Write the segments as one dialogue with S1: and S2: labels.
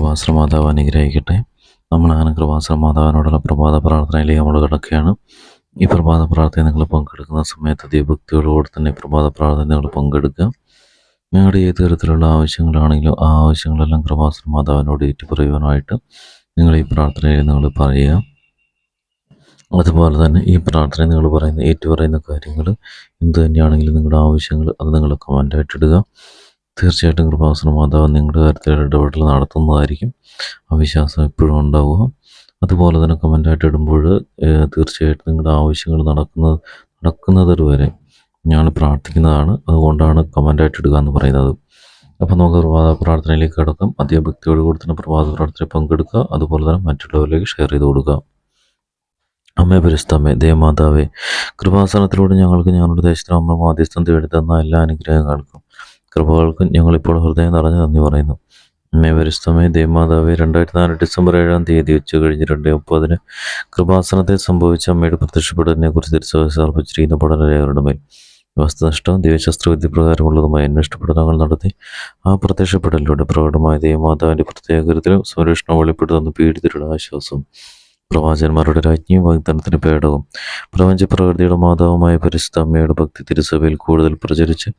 S1: കൃപാശ്ര മാതാവ് അനുഗ്രഹിക്കട്ടെ. നമ്മളങ്ങനെ കൃപാശ്ര മാതാവിനോടുള്ള പ്രഭാത പ്രാർത്ഥനയിലേക്ക് നമ്മൾ കിടക്കുകയാണ്. ഈ പ്രഭാത പ്രാർത്ഥന നിങ്ങൾ പങ്കെടുക്കുന്ന സമയത്ത് ദൈവഭക്തിയോടുകൂടി തന്നെ പ്രഭാത പ്രാർത്ഥന നിങ്ങൾ പങ്കെടുക്കുക. നിങ്ങളുടെ ഏത് തരത്തിലുള്ള ആവശ്യങ്ങളാണെങ്കിലും ആ ആവശ്യങ്ങളെല്ലാം കൃപാശ്ര മാതാവിനോട് ഏറ്റുപറയുവാനായിട്ട് നിങ്ങൾ ഈ പ്രാർത്ഥനയിൽ നിങ്ങൾ പറയുക. അതുപോലെ തന്നെ ഈ പ്രാർത്ഥന നിങ്ങൾ പറയുന്ന ഏറ്റുപറയുന്ന കാര്യങ്ങൾ എന്ത് തന്നെയാണെങ്കിലും നിങ്ങളുടെ ആവശ്യങ്ങൾ അത് നിങ്ങൾ കമന്റായിട്ട് ഇടുക. തീർച്ചയായിട്ടും കൃപാസന മാതാവ് നിങ്ങളുടെ കാര്യത്തിൽ ഇടപെടൽ നടത്തുന്നതായിരിക്കും. ആ വിശ്വാസം എപ്പോഴും ഉണ്ടാവുക. അതുപോലെ തന്നെ കമന്റായിട്ട് ഇടുമ്പോൾ തീർച്ചയായിട്ടും നിങ്ങളുടെ ആവശ്യങ്ങൾ നടക്കുന്നത് നടക്കുന്നത് വരെ ഞാൻ പ്രാർത്ഥിക്കുന്നതാണ്. അതുകൊണ്ടാണ് കമന്റായിട്ട് ഇടുക എന്ന് പറയുന്നത്. അപ്പോൾ നമുക്ക് പ്രഭാത പ്രാർത്ഥനയിലേക്ക് കിടക്കാം. അധികം ഭക്തിയോട് കൂടി തന്നെ പ്രഭാത പ്രാർത്ഥനയിൽ പങ്കെടുക്കുക. അതുപോലെ തന്നെ മറ്റുള്ളവരിലേക്ക് ഷെയർ ചെയ്ത് കൊടുക്കുക. അമ്മേ പരിസ്ഥമ്മേ ദേവമാതാവേ കൃപാസനത്തിലൂടെ ഞങ്ങൾക്ക് ഞങ്ങളുടെ ദേശത്തിന് അമ്മ മാധ്യസ്ഥം തേടി തന്ന എല്ലാ അനുഗ്രഹങ്ങൾക്കും കൃപകൾക്കും ഞങ്ങളിപ്പോൾ ഹൃദയം നിറഞ്ഞു നന്ദി പറയുന്നു. അമ്മേ പരിസ്ഥമേ ദേവമാതാവേ രണ്ടായിരത്തി നാല് ഡിസംബർ ഏഴാം തീയതി ഉച്ച കഴിഞ്ഞ് രണ്ട് മുപ്പതിന് കൃപാസനത്തിൽ സംഭവിച്ച അമ്മയുടെ പ്രത്യക്ഷപ്പെടലിനെ കുറിച്ച് തിരിച്ചു അർപ്പിച്ചിരിക്കുന്ന പഠനരേഖരുടെ മേൽ. വസ്തുനിഷ്ഠവും പ്രകാരമുള്ളതുമായ അന്വേഷണ പഠനങ്ങൾ നടത്തി ആ പ്രത്യക്ഷപ്പെടലിലൂടെ പ്രകടമായ ദേവമാതാവിന്റെ പ്രത്യേകതയിലും സംരക്ഷണം വെളിപ്പെടുത്തുന്ന പീഡിതരുടെ ആശ്വാസം പ്രവാചന്മാരുടെ രാജ്ഞിയും വാഗ്ദാനത്തിന് പേടവും പ്രപഞ്ച പ്രകൃതിയുടെ മാതാവുമായ പരിശുദ്ധ അമ്മയുടെ ഭക്തി തിരുസഭയിൽ കൂടുതൽ പ്രചരിച്ച്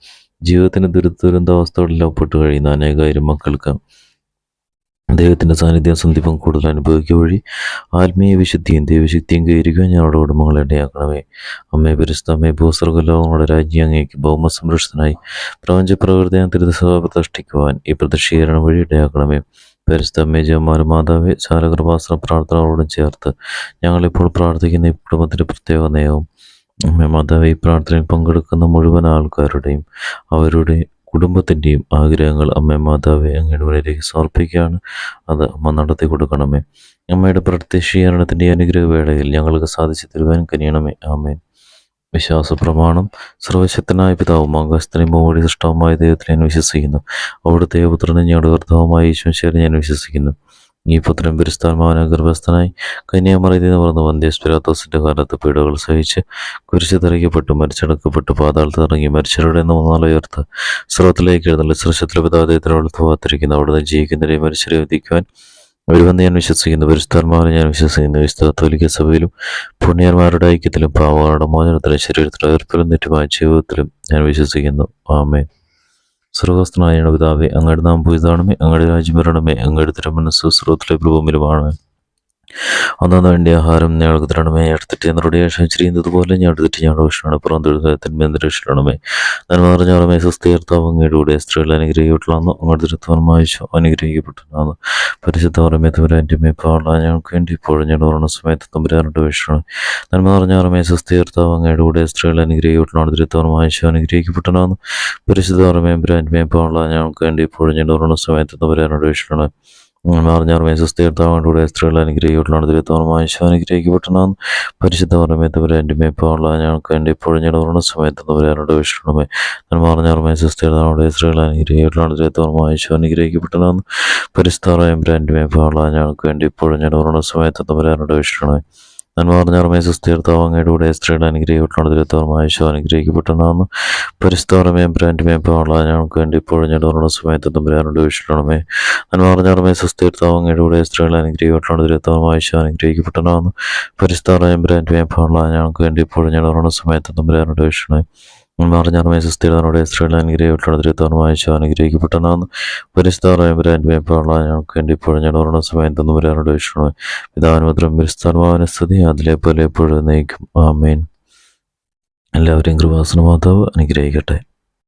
S1: ജീവിതത്തിന് ദുരിത ദുരന്താവസ്ഥകളിൽ ഒപ്പിട്ട് കഴിയുന്ന അനേകായിരം മക്കൾക്ക് ദൈവത്തിന്റെ സാന്നിധ്യം സന്ദീപം കൂടുതൽ അനുഭവിക്കുക വഴി ആത്മീയ വിശുദ്ധിയും ദൈവശക്തിയും കയറുകയും ഞങ്ങളുടെ കുടുംബങ്ങളെ ഇടയാക്കണമേ അമ്മേ പരിശുദ്ധ അമ്മേ ഭൂസ്വർഗലോകങ്ങളുടെ രാജ്യം അങ്ങേക്ക് ഭൗമ സംരക്ഷണനായി പ്രപഞ്ച പ്രകൃതിയെ തിരുസഭ പ്രതിഷ്ഠിക്കുവാൻ ഈ പ്രതിഷ്ഠീകരണം വഴി ഇടയാക്കണമേ. പരിസ്ഥമ്മേ ജയമാന മാതാവേ ശാലകൃപാസന പ്രാർത്ഥനകളോടും ചേർത്ത് ഞങ്ങളിപ്പോൾ പ്രാർത്ഥിക്കുന്ന ഈ കുടുംബത്തിന്റെ പ്രത്യേക നയവും മാതാവേ പ്രാർത്ഥനയിൽ പങ്കെടുക്കുന്ന മുഴുവൻ ആൾക്കാരുടെയും അവരുടെ കുടുംബത്തിന്റെയും ആഗ്രഹങ്ങൾ അമ്മ മാതാവെ അങ്ങയുടെ വരയിലേക്ക് സമർപ്പിക്കുകയാണ്. അത് അമ്മ നടത്തി കൊടുക്കണമേ. അമ്മയുടെ പ്രത്യക്ഷീകരണത്തിന്റെ അനുഗ്രഹ വേളയിൽ ഞങ്ങൾക്ക് സാധിച്ചു തരുവാൻ കനിയണമേ. ആമേൻ. വിശ്വാസ പ്രമാണം സർവശക്തനായ പിതാവും അഗസ്തനും മോടി സൃഷ്ടവുമായ ദൈവത്തിൽ ഞാൻ വിശ്വസിക്കുന്നു. അവിടുത്തെ പുത്രനെ ഞങ്ങളുടെ കർത്താവുമായ ഈശ്വരൻ ഞാൻ വിശ്വസിക്കുന്നു. ഈ പുത്രൻ പരിസ്ഥാനമാവന ഗർഭസ്ഥനായി കന്യാമറയിൽ നിന്ന് പറഞ്ഞ വന്ധ്യസ്പിരാത്തോസിന്റെ കാലത്ത് പീഡകൾ സഹിച്ച് കുരിശ് തെറിക്കപ്പെട്ടു മരിച്ചടക്കപ്പെട്ടു പാതാളത്ത് ഇറങ്ങി മരിച്ചവരുടെ മൂന്നാൾ ഉയർത്ത് സ്രോതത്തിലേക്ക് എഴുന്നള്ളി സൃശത്തിലെ പിതാദയത്തിനോട് പോകാത്തിരിക്കുന്നു അവിടുന്ന് ജീവിക്കുന്നവരെ മരിച്ചവരെ വിധിക്കുവാൻ ഒരുവന്ന് ഞാൻ വിശ്വസിക്കുന്നു. പരിശുദ്ധാത്മാവിനെ ഞാൻ വിശ്വസിക്കുന്നു. വിശുദ്ധ കത്തോലിക്ക സഭയിലും പുണ്യന്മാരുടെ ഐക്യത്തിലും പാവങ്ങളുടെ മോചനത്തിലും ശരീരത്തിലും ഉയർപ്പിലും തെറ്റുമായ ജീവിതത്തിലും ഞാൻ വിശ്വസിക്കുന്നു. ആമേൻ. ഞങ്ങളുടെ പിതാവേ അങ്ങയുടെ നാം പൂജിതാണമേ അങ്ങയുടെ രാജ്യം വരണമേ അങ്ങയുടെ തിരുമനസ് സ്രോത്തിലെ പ്രഭൂമിലുമാണ് അന്നു വേണ്ടി ആഹാരം ഞങ്ങൾക്ക് തരണമേ എടുത്തിട്ട് ഞങ്ങളുടെ ക്ഷമിച്ചിരിക്കുന്നത് പോലെ ഞാൻ എടുത്തിട്ട് ഞങ്ങളുടെ ഭക്ഷണമാണ് പുറം തൊഴുതത്തിന്മേ രക്ഷിക്കണമേ നന്മ നിറഞ്ഞാറമേ സുസ്ഥീർത്താവ് അങ്ങയുടെ സ്ത്രീകൾ അനുഗ്രഹിക്കപ്പെട്ടുള്ളൂ അങ്ങോട്ട് തിരുത്തവന്മായ അനുഗ്രഹിക്കപ്പെട്ടാന്ന് പരിശുദ്ധ പറമേ തമ്പുരാന്റെ മേ പാടാൻ ഞങ്ങൾക്ക് വേണ്ടി ഇപ്പോഴും ഞങ്ങളുടെ ഓർണ സമയത്ത് തമ്പുരാനുടെ വീക്ഷണം നന്മ നിറഞ്ഞാറമേ സുസ്ഥീർത്താവ് അങ്ങയുടെ സ്ത്രീകൾ അനുഗ്രഹിക്കപ്പെട്ടുള്ളൂ തിരുത്തവന്മായ അനുഗ്രഹിക്കപ്പെട്ടുള്ളൂ പരിശുദ്ധ പറമേ ബ്രാൻഡ് മേ പാടാൻ ഞങ്ങൾക്ക് വേണ്ടി ഇപ്പോഴും ഞങ്ങളുടെ ഓർണ സമയത്ത് തമ്പുരാനുടെ വീക്ഷണം അറിഞ്ഞാർമേ സുസ്ഥീർത്താവോടുകൂടെ സ്ത്രീകൾ അനുഗ്രഹിക്കപ്പെട്ടുള്ളൂ തിരുത്തോണമായ അനുഗ്രഹിക്കപ്പെട്ടുള്ളൂ പരിശുദ്ധ പറമേത്തവരെ എന്റെ മേപ്പുള്ള ഞങ്ങൾക്ക് എന്റെ ഇപ്പോഴും ഞങ്ങളുടെ ഓർണ സമയത്ത് തവരാനോട് വിഷണമേ ഞാൻ അറിഞ്ഞാർമേ സുസ്ഥീർത്താവോടെ സ്ത്രീകൾ അനുഗ്രഹിക്കപ്പെട്ടുള്ളൂ തിരുത്തോണമായ പരിശുദ്ധ പറയുമ്പോൾ എന്റെ മേപ്പുള്ള ഞങ്ങൾക്ക് വേണ്ടി ഇപ്പോഴും ഞങ്ങളുടെ ഓർണ സമയത്ത് തവരാനോട് വിഷണമേ നന്മ ഓർമ്മയെ സുസ്ഥീർത്താവ് അങ്ങയുടെ കൂടെ സ്ത്രീകൾ അനുഗ്രഹിക്കപ്പെട്ടുള്ള തിരുത്തോണമായ അനുഗ്രഹിക്കപ്പെട്ടുള്ളൂ പരിശുദ്ധാറമേ ബ്രാൻഡ് മേപ്പുള്ള ഞങ്ങൾക്ക് വേണ്ടി ഇപ്പോഴും ഞങ്ങളുടെ സമയത്ത് തമ്പുരാനോട് വിഷണമേ നന്മ ഓർമ്മയെ സുസ്ഥീർത്താവ് അങ്ങയുടെ കൂടെ സ്ത്രീകൾ അനുഗ്രഹിക്കപ്പെട്ടുള്ള തിരുത്തോണമായ അനുഗ്രഹിക്കപ്പെട്ടുള്ളൂ പരിശുദ്ധാറയം ബ്രാൻഡ് മേപ്പുള്ള ഞങ്ങൾക്ക് വേണ്ടി ഇപ്പോഴും ഞങ്ങളുടെ സമയത്ത് തമ്പുരാനോട് വിഷണമേ മറിഞ്ഞാർമേ സുസ്ഥിരനോടെ സ്ത്രീകൾ അനുഗ്രഹിക്കപ്പെട്ടുള്ള തിരുത്തോണമായ അനുഗ്രഹിക്കപ്പെട്ടെന്നാണ് പരിസ്ഥാറായ ബ്രാൻഡ് മേപ്പുള്ള ഞങ്ങൾക്ക് വേണ്ടി ഇപ്പോഴും ഞാൻ ഓർണ സമയം തന്നുവരാനോട് വിഷ്ണു പിതാനുമാത്രം പരിസ്ഥാനമാവന സ്ഥിതി അതിലെ പോലെ എപ്പോഴും നയിക്കും ആമേൻ. എല്ലാവരെയും കൃപാസന മാതാവ് അനുഗ്രഹിക്കട്ടെ.